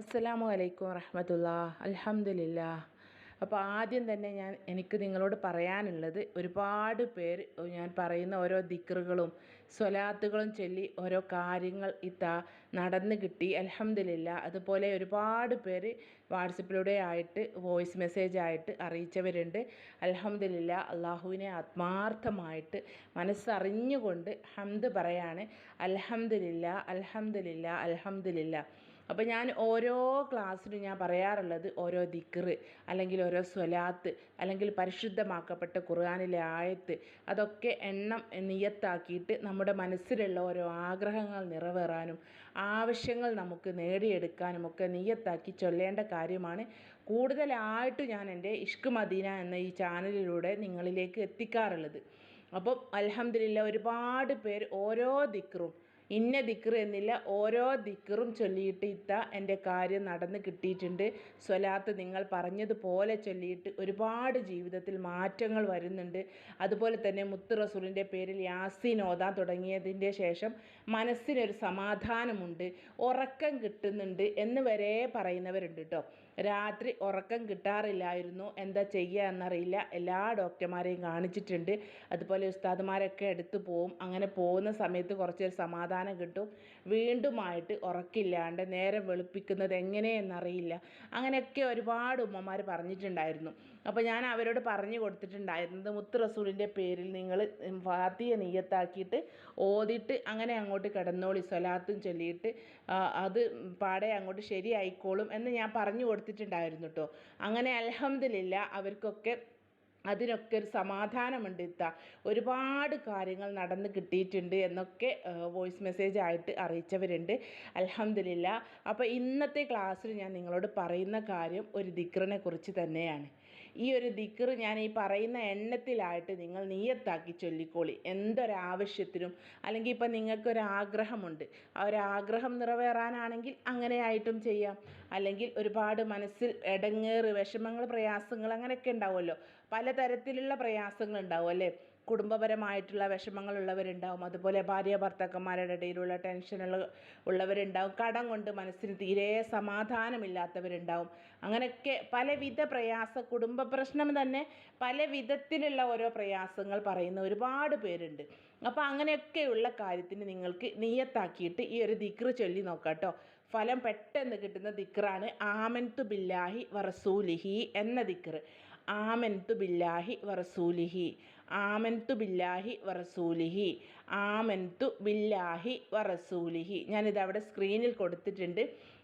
അസ്സലാമു അലൈക്കും വറഹമത്തുള്ള അലഹമില്ല അപ്പോൾ ആദ്യം തന്നെ ഞാൻ എനിക്ക് നിങ്ങളോട് പറയാനുള്ളത് ഒരുപാട് പേര് ഞാൻ പറയുന്ന ഓരോ ദിക്റുകളും സ്വലാത്തുകളും ചൊല്ലി ഓരോ കാര്യങ്ങൾ ഇത്ത നടന്ന് കിട്ടി. അലഹമില്ല അതുപോലെ ഒരുപാട് പേര് വാട്സപ്പിലൂടെ ആയിട്ട് വോയിസ് മെസ്സേജ് ആയിട്ട് അറിയിച്ചവരുണ്ട്. അലഹമില്ല അള്ളാഹുവിനെ ആത്മാർത്ഥമായിട്ട് മനസ്സറിഞ്ഞുകൊണ്ട് ഹംദ് പറയാണ്. അലഹമില്ല അലഹമില്ല അൽഹംദുലില്ല അപ്പോൾ ഞാൻ ഓരോ ക്ലാസ്സിലും ഞാൻ പറയാറുള്ളത് ഓരോ ദിക്റ് അല്ലെങ്കിൽ ഓരോ സ്വലാത്ത് അല്ലെങ്കിൽ പരിശുദ്ധമാക്കപ്പെട്ട ഖുർആാനിലെ ആയത്ത് അതൊക്കെ എണ്ണം നിയത്താക്കിയിട്ട് നമ്മുടെ മനസ്സിലുള്ള ഓരോ ആഗ്രഹങ്ങൾ നിറവേറാനും ആവശ്യങ്ങൾ നമുക്ക് നേടിയെടുക്കാനും ഒക്കെ നിയത്താക്കി ചൊല്ലേണ്ട കാര്യമാണ്. കൂടുതലായിട്ട് ഞാൻ എന്റെ ഇഷ്ക് മദീന എന്ന ഈ ചാനലിലൂടെ നിങ്ങളിലേക്ക് എത്തിക്കാറുള്ളത്. അപ്പം അലഹമില്ല ഒരുപാട് പേര് ഓരോ ദിക്റും ഇന്ന ദിക്ർ എന്നില്ല ഓരോ ദിക്കറും ചൊല്ലിയിട്ട് ഇത്ത എന്റെ കാര്യം നടന്ന് കിട്ടിയിട്ടുണ്ട്. സ്വലാത്ത് നിങ്ങൾ പറഞ്ഞതുപോലെ ചൊല്ലിയിട്ട് ഒരുപാട് ജീവിതത്തിൽ മാറ്റങ്ങൾ വരുന്നുണ്ട്. അതുപോലെ തന്നെ മുത്ത് റസൂലിന്റെ പേരിൽ യാസീൻ ഓതാൻ തുടങ്ങിയതിന്റെ ശേഷം മനസ്സിനൊരു സമാധാനമുണ്ട്. ഉറക്കം കിട്ടുന്നുണ്ട് എന്ന് വരെ പറയുന്നവരുണ്ട് കേട്ടോ രാത്രി ഉറക്കം കിട്ടാറില്ലായിരുന്നു. എന്താ ചെയ്യുക എന്നറിയില്ല. എല്ലാ ഡോക്ടർമാരെയും കാണിച്ചിട്ടുണ്ട്. അതുപോലെ ഉസ്താദുമാരൊക്കെ എടുത്തു പോവും. അങ്ങനെ പോകുന്ന സമയത്ത് കുറച്ചൊരു സമാധാനം കിട്ടും. വീണ്ടുമായിട്ട് ഉറക്കില്ലാണ്ട് നേരം വെളുപ്പിക്കുന്നത് എങ്ങനെയെന്നറിയില്ല. അങ്ങനെയൊക്കെ ഒരുപാട് ഉമ്മമാർ പറഞ്ഞിട്ടുണ്ടായിരുന്നു. അപ്പോൾ ഞാൻ അവരോട് പറഞ്ഞു കൊടുത്തിട്ടുണ്ടായിരുന്നത് മുത്ത് റസൂലിന്റെ പേരിൽ നിങ്ങൾ ഫാത്തിയ നീയത്താക്കിയിട്ട് ഓതിയിട്ട് അങ്ങനെ അങ്ങോട്ട് കിടന്നോളി സ്വലാത്തും ചൊല്ലിയിട്ട്. അത് പാടെ അങ്ങോട്ട് ശരിയായിക്കോളും എന്ന് ഞാൻ പറഞ്ഞു കൊടുത്തിട്ടുണ്ടായിരുന്നു കേട്ടോ അങ്ങനെ അലഹമ്മദില്ല അവർക്കൊക്കെ അതിനൊക്കെ ഒരു സമാധാനമുണ്ട് ഇത്ത. ഒരുപാട് കാര്യങ്ങൾ നടന്ന് കിട്ടിയിട്ടുണ്ട് എന്നൊക്കെ വോയിസ് മെസ്സേജ് ആയിട്ട് അറിയിച്ചവരുണ്ട്. അലഹമില്ല അപ്പോൾ ഇന്നത്തെ ക്ലാസ്സിൽ ഞാൻ നിങ്ങളോട് പറയുന്ന കാര്യം ഒരു ദിക്റിനെ കുറിച്ച് തന്നെയാണ്. ഈ ഒരു ദിക്ർ ഞാൻ ഈ പറയുന്ന എണ്ണത്തിലായിട്ട് നിങ്ങൾ നീയത്താക്കി ചൊല്ലിക്കോളി. എന്തൊരാവശ്യത്തിനും അല്ലെങ്കിൽ ഇപ്പം നിങ്ങൾക്കൊരാഗ്രഹമുണ്ട്. ആ ഒരു ആഗ്രഹം നിറവേറാനാണെങ്കിൽ അങ്ങനെയായിട്ടും ചെയ്യാം. അല്ലെങ്കിൽ ഒരുപാട് മനസ്സിൽ ഇടങ്ങേറ് വിഷമങ്ങൾ പ്രയാസങ്ങൾ അങ്ങനെയൊക്കെ ഉണ്ടാവുമല്ലോ. പലതരത്തിലുള്ള പ്രയാസങ്ങൾ ഉണ്ടാവും അല്ലേ? കുടുംബപരമായിട്ടുള്ള വിഷമങ്ങളുള്ളവരുണ്ടാവും അതുപോലെ ഭാര്യ ഭർത്താക്കന്മാരുടെ ഇടയിലുള്ള ടെൻഷനുകൾ ഉള്ളവരുണ്ടാവും. കടം കൊണ്ട് മനസ്സിന് തീരെ സമാധാനമില്ലാത്തവരുണ്ടാവും. അങ്ങനെയൊക്കെ പലവിധ പ്രയാസ കുടുംബ പ്രശ്നം തന്നെ പല വിധത്തിലുള്ള ഓരോ പ്രയാസങ്ങൾ പറയുന്ന ഒരുപാട് പേരുണ്ട്. അപ്പോൾ അങ്ങനെയൊക്കെയുള്ള കാര്യത്തിന് നിങ്ങൾക്ക് നീയത്താക്കിയിട്ട് ഈ ഒരു ദിക്റ് ചൊല്ലി നോക്കാം കേട്ടോ ഫലം പെട്ടെന്ന് കിട്ടുന്ന ദിക്റാണ് ആമൻതു ബില്ലാഹി വറസൂലിഹി എന്ന ദിക്റ്. ആമൻതു ബില്ലാഹി വറസൂലിഹി. ആമൻതു ബില്ലാഹി വറസൂലിഹി. ആമൻതു ബില്ലാഹി വറസൂലിഹി. ഞാനിത് അവിടെ സ്ക്രീനിൽ കൊടുത്തിട്ടുണ്ട്.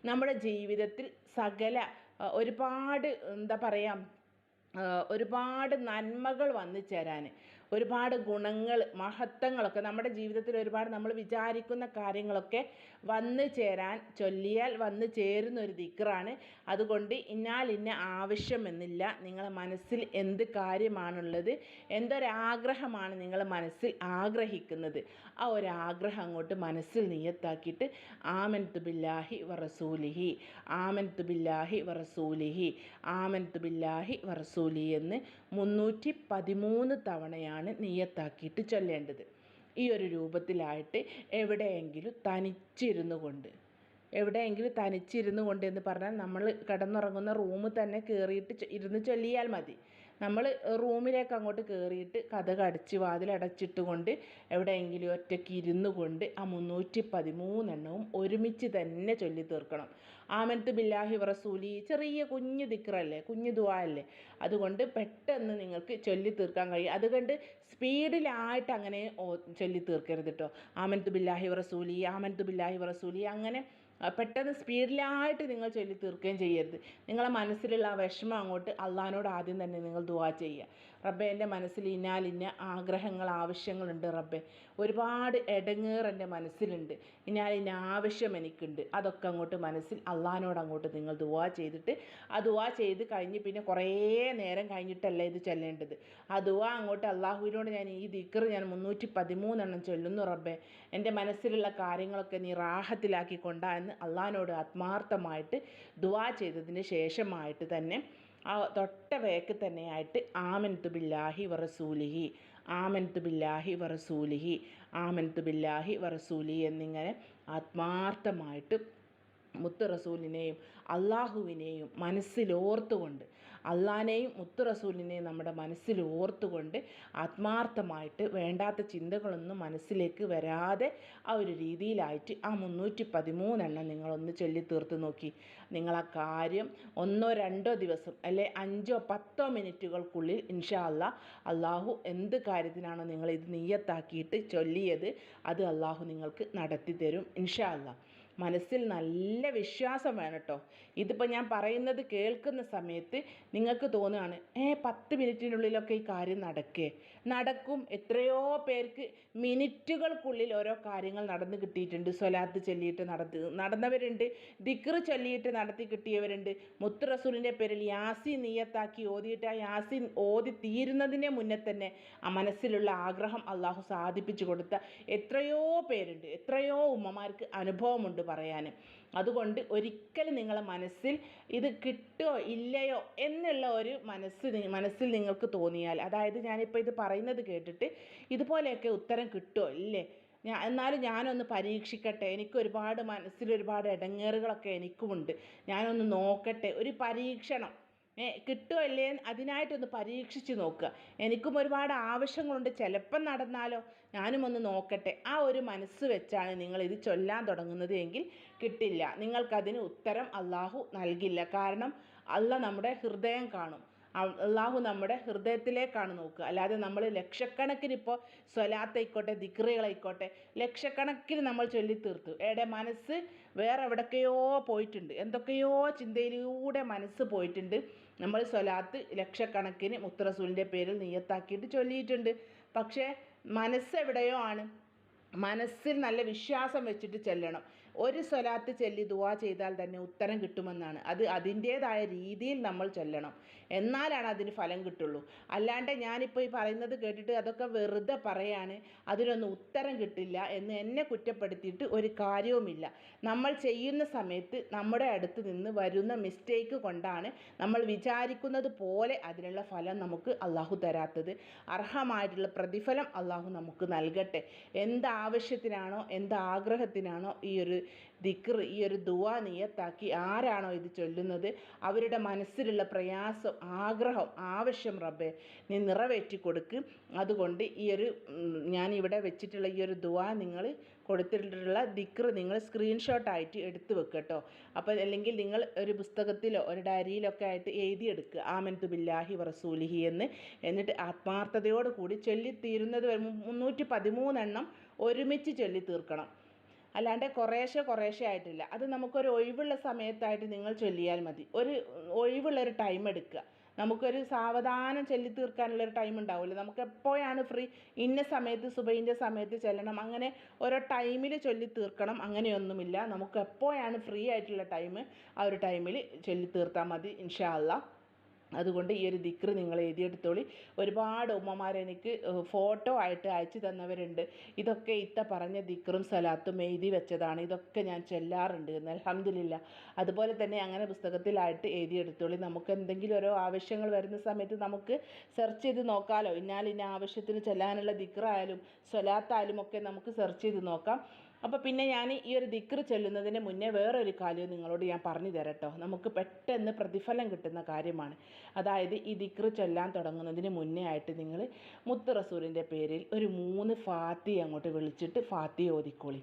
നമ്മുടെ ജീവിതത്തിൽ സകല ഒരുപാട് എന്താ പറയുക ഒരുപാട് നന്മകൾ വന്നു ചേരാൻ ഒരുപാട് ഗുണങ്ങൾ മഹത്വങ്ങളൊക്കെ നമ്മുടെ ജീവിതത്തിൽ ഒരുപാട് നമ്മൾ വിചാരിക്കുന്ന കാര്യങ്ങളൊക്കെ വന്നു ചേരാൻ ചൊല്ലിയാൽ വന്നു ചേരുന്ന ഒരു ദിക്റാണ്. അതുകൊണ്ട് ഇന്നാൽ ഇന്ന ആവശ്യമെന്നില്ല. നിങ്ങളെ മനസ്സിൽ എന്ത് കാര്യമാണുള്ളത് എന്തൊരാഗ്രഹമാണ് നിങ്ങൾ മനസ്സിൽ ആഗ്രഹിക്കുന്നത്. ആ ഒരു ആഗ്രഹം അങ്ങോട്ട് മനസ്സിൽ നിയത്താക്കിയിട്ട് ആമൻതു ബില്ലാഹി വറസൂലിഹി ആമൻതു ബില്ലാഹി വറസൂലിഹി ആമൻതു ബില്ലാഹി വറസൂലി എന്ന് മുന്നൂറ്റി പതിമൂന്ന് തവണയാണ് നിയത്താക്കിയിട്ട് ചൊല്ലേണ്ടത്. ഈ ഒരു രൂപത്തിലായിട്ട് എവിടെയെങ്കിലും തനിച്ചിരുന്നു കൊണ്ട് എവിടെയെങ്കിലും തനിച്ചിരുന്നു കൊണ്ട് എന്ന് പറഞ്ഞാൽ നമ്മൾ കിടന്നുറങ്ങുന്ന റൂമിൽ തന്നെ കയറിയിട്ട് ഇരുന്ന് ചൊല്ലിയാൽ മതി. നമ്മൾ റൂമിലേക്ക് അങ്ങോട്ട് കയറിയിട്ട് കഥ അടച്ച് വാതിലടച്ചിട്ട് കൊണ്ട് എവിടെയെങ്കിലും ഒറ്റയ്ക്ക് ഇരുന്നു കൊണ്ട് ആ മുന്നൂറ്റി പതിമൂന്നെണ്ണവും ഒരുമിച്ച് തന്നെ ചൊല്ലി തീർക്കണം. ആമനത്ത് ബില്ലാഹി വറസൂലി ചെറിയ കുഞ്ഞു ദിക്റല്ലേ കുഞ്ഞു ദുവാല്ലേ അതുകൊണ്ട് പെട്ടെന്ന് നിങ്ങൾക്ക് ചൊല്ലി തീർക്കാൻ കഴിയും. അതുകൊണ്ട് സ്പീഡിലായിട്ട് അങ്ങനെ ചൊല്ലി തീർക്കരുത് കേട്ടോ ആമനത്ത് ബില്ലാഹി വറസൂലി ആമനത്ത് ബില്ലാഹി വറസൂലി അങ്ങനെ പെട്ടെന്ന് സ്പീഡിലായിട്ട് നിങ്ങൾ ചൊല്ലി തീർക്കുകയും ചെയ്യരുത്. നിങ്ങളെ മനസ്സിലുള്ള ആ വിഷമം അങ്ങോട്ട് അള്ളഹാനോട് ആദ്യം തന്നെ നിങ്ങൾ ദുവാ ചെയ്യുക. റബ്ബെ എന്റെ മനസ്സിൽ ഇന്നാലിന്ന ആഗ്രഹങ്ങൾ ആവശ്യങ്ങളുണ്ട് റബ്ബെ. ഒരുപാട് ഇടങ്ങേർ എന്റെ മനസ്സിലുണ്ട്. ഇന്നാലിന്ന ആവശ്യം എനിക്കുണ്ട്. അതൊക്കെ അങ്ങോട്ട് മനസ്സിൽ അള്ളഹാനോട് അങ്ങോട്ട് നിങ്ങൾ ദുവാ ചെയ്തിട്ട് ആ ദുവാ ചെയ്ത് കഴിഞ്ഞ് പിന്നെ കുറേ നേരം കഴിഞ്ഞിട്ടല്ല ഇത് ചെല്ലേണ്ടത്? ആ ദുവാ അങ്ങോട്ട് അള്ളാഹുവിനോട് ഞാൻ ഈ ദിക്കർ ഞാൻ മുന്നൂറ്റി പതിമൂന്നെണ്ണം ചൊല്ലുന്നു റബ്ബെ. എന്റെ മനസ്സിലുള്ള കാര്യങ്ങളൊക്കെ നീ റാഹത്തിലാക്കി കൊണ്ടാ എന്ന് അള്ളഹാനോട് ആത്മാർത്ഥമായിട്ട് ദുവാ ചെയ്തതിന് ശേഷമായിട്ട് തന്നെ ആ തൊട്ട വേക്ക് തന്നെയായിട്ട് ആമൻതു ബില്ലാഹി വറസൂലിഹി ആമൻതു ബില്ലാഹി വറസൂലിഹി ആമൻതു ബില്ലാഹി വറസൂലി എന്നിങ്ങനെ ആത്മാർത്ഥമായിട്ട് മുത്ത് റസൂലിനെയും അള്ളാഹുവിനെയും മനസ്സിലോർത്തുകൊണ്ട് അള്ളാനെയും മുത്തുറസൂലിനെയും നമ്മുടെ മനസ്സിൽ ഓർത്തുകൊണ്ട് ആത്മാർത്ഥമായിട്ട് വേണ്ടാത്ത ചിന്തകളൊന്നും മനസ്സിലേക്ക് വരാതെ ആ ഒരു രീതിയിലായിട്ട് ആ മുന്നൂറ്റി പതിമൂന്നെണ്ണം നിങ്ങളൊന്ന് ചൊല്ലി തീർത്ത് നോക്കി. നിങ്ങൾ ആ കാര്യം ഒന്നോ രണ്ടോ ദിവസം അല്ലെ അഞ്ചോ പത്തോ മിനിറ്റുകൾക്കുള്ളിൽ ഇൻഷാ അല്ല അള്ളാഹു എന്ത് കാര്യത്തിനാണോ നിങ്ങൾ ഇത് നീയത്താക്കിയിട്ട് ചൊല്ലിയത് അത് അള്ളാഹു നിങ്ങൾക്ക് നടത്തി തരും ഇൻഷാ അല്ലാ മനസ്സിൽ നല്ല വിശ്വാസം വേണം കേട്ടോ. ഇതിപ്പോൾ ഞാൻ പറയുന്നത് കേൾക്കുന്ന സമയത്ത് നിങ്ങൾക്ക് തോന്നുകയാണ് ഏ പത്ത് മിനിറ്റിനുള്ളിലൊക്കെ ഈ കാര്യം നടക്കേ? നടക്കും. എത്രയോ പേർക്ക് മിനിറ്റുകൾക്കുള്ളിൽ ഓരോ കാര്യങ്ങൾ നടന്നു കിട്ടിയിട്ടുണ്ട്. സ്വലാത്ത് ചൊല്ലിയിട്ട് നടത്തി നടന്നവരുണ്ട്. ദിക്റ് ചൊല്ലിയിട്ട് നടത്തി കിട്ടിയവരുണ്ട്. മുത്ത് റസൂലിന്റെ പേരിൽ യാസി നീയത്താക്കി ഓതിയിട്ട് ആ യാസി ഓതി തീരുന്നതിനെ മുന്നേ തന്നെ ആ മനസ്സിലുള്ള ആഗ്രഹം അള്ളാഹു സാധിപ്പിച്ചു കൊടുത്ത എത്രയോ പേരുണ്ട്. എത്രയോ ഉമ്മമാർക്ക് അനുഭവമുണ്ട് പറയാൻ അതുകൊണ്ട് ഒരിക്കലും നിങ്ങളെ മനസ്സിൽ ഇത് കിട്ടുമോ ഇല്ലയോ എന്നുള്ള ഒരു മനസ്സ് മനസ്സിൽ നിങ്ങൾക്ക് തോന്നിയാൽ അതായത് ഞാനിപ്പോൾ ഇത് പറയുന്നത് കേട്ടിട്ട് ഇതുപോലെയൊക്കെ ഉത്തരം കിട്ടുമോ ഇല്ലേ? ഞാൻ എന്നാലും ഞാനൊന്ന് പരീക്ഷിക്കട്ടെ. എനിക്ക് ഒരുപാട് മനസ്സിൽ ഒരുപാട് ഇടങ്ങേറുകളൊക്കെ എനിക്കുമുണ്ട്. ഞാനൊന്ന് നോക്കട്ടെ. ഒരു പരീക്ഷണം. കിട്ടുമോ ഇല്ലേ അതിനായിട്ടൊന്ന് പരീക്ഷിച്ച് നോക്കുക. എനിക്കും ഒരുപാട് ആവശ്യങ്ങളുണ്ട്. ചിലപ്പം നടന്നാലോ? ഞാനും ഒന്ന് നോക്കട്ടെ. ആ ഒരു മനസ്സ് വെച്ചാണ് നിങ്ങൾ ഇത് ചൊല്ലാൻ തുടങ്ങുന്നത് എങ്കിൽ കിട്ടില്ല. നിങ്ങൾക്കതിന് ഉത്തരം അള്ളാഹു നൽകില്ല. കാരണം അല്ല നമ്മുടെ ഹൃദയം കാണും. അള്ളാഹു നമ്മുടെ ഹൃദയത്തിലേക്കാണ് നോക്കുക. അല്ലാതെ നമ്മൾ ലക്ഷക്കണക്കിന് ഇപ്പോൾ സ്വലാത്തായിക്കോട്ടെ ദിക്റുകളായിക്കോട്ടെ ലക്ഷക്കണക്കിന് നമ്മൾ ചൊല്ലി തീർത്തു എവിടെ മനസ്സ് വേറെ എവിടൊക്കെയോ പോയിട്ടുണ്ട്. എന്തൊക്കെയോ ചിന്തയിലൂടെ മനസ്സ് പോയിട്ടുണ്ട്. നമ്മൾ സ്വലാത്ത് ലക്ഷക്കണക്കിന് മുത്തറസൂലിന്റെ പേരിൽ നിയത്താക്കിയിട്ട് ചൊല്ലിയിട്ടുണ്ട്. പക്ഷേ മനസ്സ് എവിടെയോ ആണ്. മനസ്സിൽ നല്ല വിശ്വാസം വെച്ചിട്ട് ചെല്ലണം. ഒരു സ്വലാത്ത് ചൊല്ലി ദുവാ ചെയ്താൽ തന്നെ ഉത്തരം കിട്ടുമെന്നാണ്. അത് അതിന്റേതായ രീതിയിൽ നമ്മൾ ചൊല്ലണം. എന്നാലാണ് അതിന് ഫലം കിട്ടുള്ളൂ. അല്ലാണ്ട് ഞാനിപ്പോൾ ഈ പറയുന്നത് കേട്ടിട്ട് അതൊക്കെ വെറുതെ പറയാണ്. അതിനൊന്നും ഉത്തരം കിട്ടില്ല എന്ന് എന്നെ കുറ്റപ്പെടുത്തിയിട്ട് ഒരു കാര്യവുമില്ല. നമ്മൾ ചെയ്യുന്ന സമയത്ത് നമ്മുടെ അടുത്ത് നിന്ന് വരുന്ന മിസ്റ്റേക്ക് കൊണ്ടാണ് നമ്മൾ വിചാരിക്കുന്നത് പോലെ അതിനുള്ള ഫലം നമുക്ക് അള്ളാഹു തരാത്തത്. അർഹമായിട്ടുള്ള പ്രതിഫലം അള്ളാഹു നമുക്ക് നൽകട്ടെ. എന്താവശ്യത്തിനാണോ എന്താഗ്രഹത്തിനാണോ ഈ ഒരു ദിക്ർ ഈ ഒരു ദുവാ നിയത്താക്കി ആരാണോ ഇത് ചൊല്ലുന്നത്? അവരുടെ മനസ്സിലുള്ള പ്രയാസം ആഗ്രഹം ആവശ്യം റബ്ബെ നീ നിറവേറ്റി കൊടുക്ക്. അതുകൊണ്ട് ഈ ഒരു ഞാൻ ഇവിടെ വെച്ചിട്ടുള്ള ഈ ഒരു ദുവാ നിങ്ങൾ കൊടുത്തിട്ടുള്ള ദിക്ർ നിങ്ങൾ സ്ക്രീൻഷോട്ടായിട്ട് എടുത്തു വെക്കുക കേട്ടോ അപ്പോൾ അല്ലെങ്കിൽ നിങ്ങൾ ഒരു പുസ്തകത്തിലോ ഒരു ഡയറിയിലൊക്കെ ആയിട്ട് എഴുതിയെടുക്കുക ആമൻതു ബില്ലാഹി വറസൂലിഹി എന്ന്. എന്നിട്ട് ആത്മാർത്ഥതയോടുകൂടി ചൊല്ലിത്തീരുന്നത് മുന്നൂറ്റി പതിമൂന്നെണ്ണം ഒരുമിച്ച് ചൊല്ലി തീർക്കണം അല്ലാണ്ട് കുറേശ്ശെ കുറേശ്ശെ ആയിട്ടില്ല. അത് നമുക്കൊരു ഒഴിവുള്ള സമയത്തായിട്ട് നിങ്ങൾ ചൊല്ലിയാൽ മതി. ഒരു ഒഴിവുള്ളൊരു ടൈം എടുക്കുക. നമുക്കൊരു സാവധാനം ചൊല്ലി തീർക്കാനുള്ളൊരു ടൈം ഉണ്ടാവില്ല നമുക്ക് എപ്പോഴാണ് ഫ്രീ ഇന്ന സമയത്ത് സുബൈന്റെ സമയത്ത് ചെല്ലണം. അങ്ങനെ ഓരോ ടൈമിൽ ചൊല്ലി തീർക്കണം. അങ്ങനെയൊന്നുമില്ല. നമുക്ക് എപ്പോഴാണ് ഫ്രീ ആയിട്ടുള്ള ടൈം ആ ഒരു ടൈമിൽ ചൊല്ലി തീർത്താൽ മതി ഇൻഷാ അല്ലാ അതുകൊണ്ട് ഈ ഒരു ദിക്ർ നിങ്ങൾ എഴുതിയെടുത്തോളി. ഒരുപാട് ഉമ്മമാരെനിക്ക് ഫോട്ടോ ആയിട്ട് അയച്ചു തന്നവരുണ്ട്. ഇതൊക്കെ ഇത്ത പറഞ്ഞ ദിക്റും സലാത്തും എഴുതി വെച്ചതാണ്. ഇതൊക്കെ ഞാൻ ചൊല്ലാറുണ്ട് എന്ന് അൽഹംദുലില്ല. അതുപോലെ തന്നെ അങ്ങനെ പുസ്തകത്തിലായിട്ട് എഴുതിയെടുത്തോളി. നമുക്ക് എന്തെങ്കിലും ഓരോ ആവശ്യങ്ങൾ വരുന്ന സമയത്ത് നമുക്ക് സെർച്ച് ചെയ്ത് നോക്കാമല്ലോ ഇന്നാൽ ഇന്ന ആവശ്യത്തിന് ചെല്ലാനുള്ള ദിക്റായാലും സ്വലാത്തായാലും ഒക്കെ നമുക്ക് സെർച്ച് ചെയ്ത് നോക്കാം. അപ്പോൾ പിന്നെ ഞാൻ ഈ ഒരു ദിക്ർ ചൊല്ലുന്നതിന് മുന്നേ വേറൊരു കാര്യം നിങ്ങളോട് ഞാൻ പറഞ്ഞു തരട്ടോ. നമുക്ക് പെട്ടെന്ന് പ്രതിഫലം കിട്ടുന്ന കാര്യമാണ്. അതായത് ഈ ദിക്ർ ചൊല്ലാൻ തുടങ്ങുന്നതിന് മുന്നേ ആയിട്ട് നിങ്ങൾ മുത്ത് റസൂലിന്റെ പേരിൽ ഒരു മൂന്ന് ഫാത്തി അങ്ങോട്ട് വിളിച്ചിട്ട് ഫാത്തി ഓതിക്കോളി.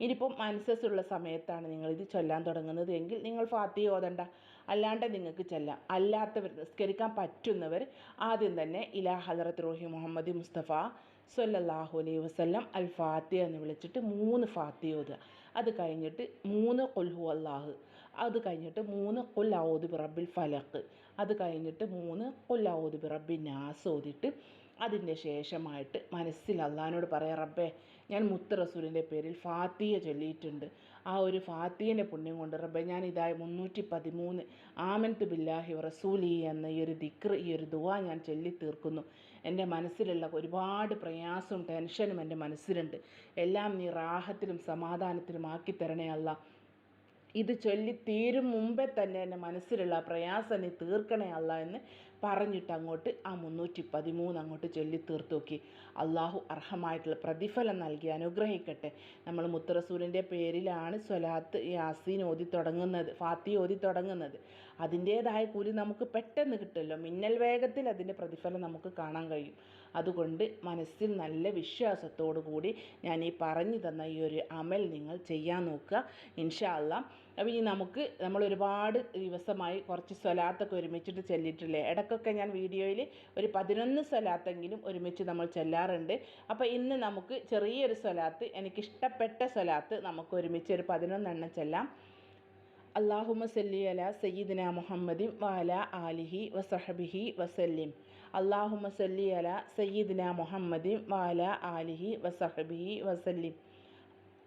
ഇനിയിപ്പം മനസ്സസ്സുള്ള സമയത്താണ് നിങ്ങൾ ഇത് ചൊല്ലാൻ തുടങ്ങുന്നത് എങ്കിൽ നിങ്ങൾ ഫാത്തി ഓതണ്ട. അല്ലാണ്ട് നിങ്ങൾക്ക് ചെല്ലാം. അല്ലാത്തവർ നിസ്കരിക്കാൻ പറ്റുന്നവർ ആദ്യം തന്നെ ഇലാ ഹജറത്ത് റോഹി മുഹമ്മദ് മുസ്തഫ സല്ലല്ലാഹു അലൈഹി വസല്ലം അൽ ഫാത്തി എന്ന് വിളിച്ചിട്ട് മൂന്ന് ഫാത്തിഹ ഓതുക. അത് കഴിഞ്ഞിട്ട് മൂന്ന് കൊൽഹു അള്ളാഹ് അത് കഴിഞ്ഞിട്ട് മൂന്ന് കൊല്ലൗദ് ബിറബിൽ ഫലക്ക് അത് കഴിഞ്ഞിട്ട് മൂന്ന് കൊല്ലൗദ് ബിറബിൻ നാസ് ഓതിയിട്ട് അതിന്റെ ശേഷമായിട്ട് മനസ്സിൽ അള്ളഹാനോട് പറയാം റബ്ബേ ഞാൻ മുത്ത് റസൂലിന്റെ പേരിൽ ഫാത്തിയ ചൊല്ലിയിട്ടുണ്ട്. ആ ഒരു ഫാത്തിയന്റെ പുണ്യം കൊണ്ട് റബ്ബേ ഞാൻ ഇതായി മുന്നൂറ്റി പതിമൂന്ന് ആമൻത്ത് ബില്ലാഹി റസൂലി എന്ന ഈ ഒരു ദിക്ർ ഈ ഒരു ദുവ ഞാൻ ചൊല്ലി തീർക്കുന്നു. എന്റെ മനസ്സിലുള്ള ഒരുപാട് പ്രയാസവും ടെൻഷനും എന്റെ മനസ്സിലുണ്ട്. എല്ലാം നീ റാഹത്തിലും സമാധാനത്തിലും ആക്കി തരണേ അല്ല. ഇത് ചൊല്ലി തീരും മുമ്പേ തന്നെ എന്റെ മനസ്സിലുള്ള പ്രയാസം നീ തീർക്കണേ അല്ല എന്ന് പറഞ്ഞിട്ട് അങ്ങോട്ട് ആ മുന്നൂറ്റി പതിമൂന്ന് അങ്ങോട്ട് ചൊല്ലി തീർത്തു നോക്കി അള്ളാഹു അർഹമായിട്ടുള്ള പ്രതിഫലം നൽകി. അനുഗ്രഹിക്കട്ടെ. നമ്മൾ മുത്തറസൂലിന്റെ പേരിലാണ് സ്വലാത്ത് യാസീൻ ഓതി തുടങ്ങുന്നത് ഫാത്തി ഓതി തുടങ്ങുന്നത്. അതിന്റേതായ കൂലി നമുക്ക് പെട്ടെന്ന് കിട്ടുമല്ലോ. മിന്നൽ വേഗത്തിൽ അതിന്റെ പ്രതിഫലം നമുക്ക് കാണാൻ കഴിയും. അതുകൊണ്ട് മനസ്സിൽ നല്ല വിശ്വാസത്തോടു കൂടി ഞാൻ ഈ പറഞ്ഞു തന്ന ഈ ഒരു അമൽ നിങ്ങൾ ചെയ്യാൻ നോക്കുക. ഇൻഷാ അല്ലാ അപ്പോൾ ഇനി നമുക്ക് നമ്മൾ ഒരുപാട് ദിവസമായി കുറച്ച് സ്വലാത്തൊക്കെ ഒരുമിച്ചിട്ട് ചെല്ലിയിട്ടില്ലേ ഇടയ്ക്കൊക്കെ ഞാൻ വീഡിയോയിൽ ഒരു പതിനൊന്ന് സ്വലാത്തെങ്കിലും ഒരുമിച്ച് നമ്മൾ ചെല്ലാറുണ്ട്. അപ്പോൾ ഇന്ന് നമുക്ക് ചെറിയൊരു സ്വലാത്ത് എനിക്കിഷ്ടപ്പെട്ട സ്വലാത്ത് നമുക്ക് ഒരുമിച്ച് ഒരു പതിനൊന്നെണ്ണം ചെല്ലാം. അള്ളാഹുമ സല്ലി അല സയ്യിദിന മുഹമ്മദിൻ വാല ആലിഹി വസഹബിഹി വസല്ലിം. അള്ളാഹുമ സല്ലി അല സയ്യിദിന മുഹമ്മദിൻ വാല ആലിഹി വസഹബിഹി വസല്ലിം.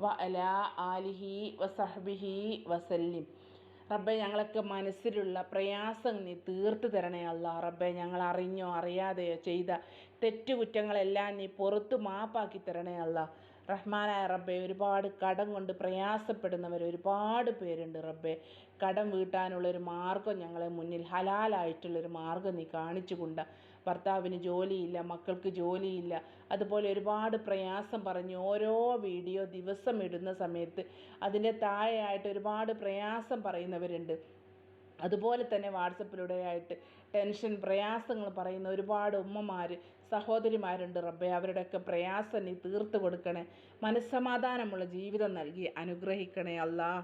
വ ആലിഹി വസഹബിഹി വസല്ലിം. റബ്ബെ ഞങ്ങളൊക്കെ മനസ്സിലുള്ള പ്രയാസം നീ തീർത്തു തരണേ അല്ല. റബ്ബെ ഞങ്ങൾ അറിഞ്ഞോ അറിയാതെയോ ചെയ്ത തെറ്റുകുറ്റങ്ങളെല്ലാം നീ പുറത്ത് മാപ്പാക്കി തരണേ അല്ല. റഹ്മാനായ റബ്ബെ ഒരുപാട് കടം കൊണ്ട് പ്രയാസപ്പെടുന്നവർ ഒരുപാട് പേരുണ്ട് റബ്ബെ. കടം വീട്ടാനുള്ളൊരു മാർഗം ഞങ്ങളെ മുന്നിൽ ഹലാലായിട്ടുള്ളൊരു മാർഗം നീ കാണിച്ചു കൊണ്ട ഭർത്താവിന് ജോലിയില്ല മക്കൾക്ക് ജോലിയില്ല. അതുപോലെ ഒരുപാട് പ്രയാസം പറഞ്ഞ് ഓരോ വീഡിയോ ദിവസം ഇടുന്ന സമയത്ത് അതിന്റെ താഴെയായിട്ട് ഒരുപാട് പ്രയാസം പറയുന്നവരുണ്ട്. അതുപോലെ തന്നെ വാട്സപ്പിലൂടെ ആയിട്ട് ടെൻഷൻ പ്രയാസങ്ങൾ പറയുന്ന ഒരുപാട് ഉമ്മമാർ സഹോദരിമാരുണ്ട് റബ്ബെ. അവരുടെയൊക്കെ പ്രയാസം നീ തീർത്ത് കൊടുക്കണേ. മനസ്സമാധാനമുള്ള ജീവിതം നൽകി അനുഗ്രഹിക്കണേ അല്ലാ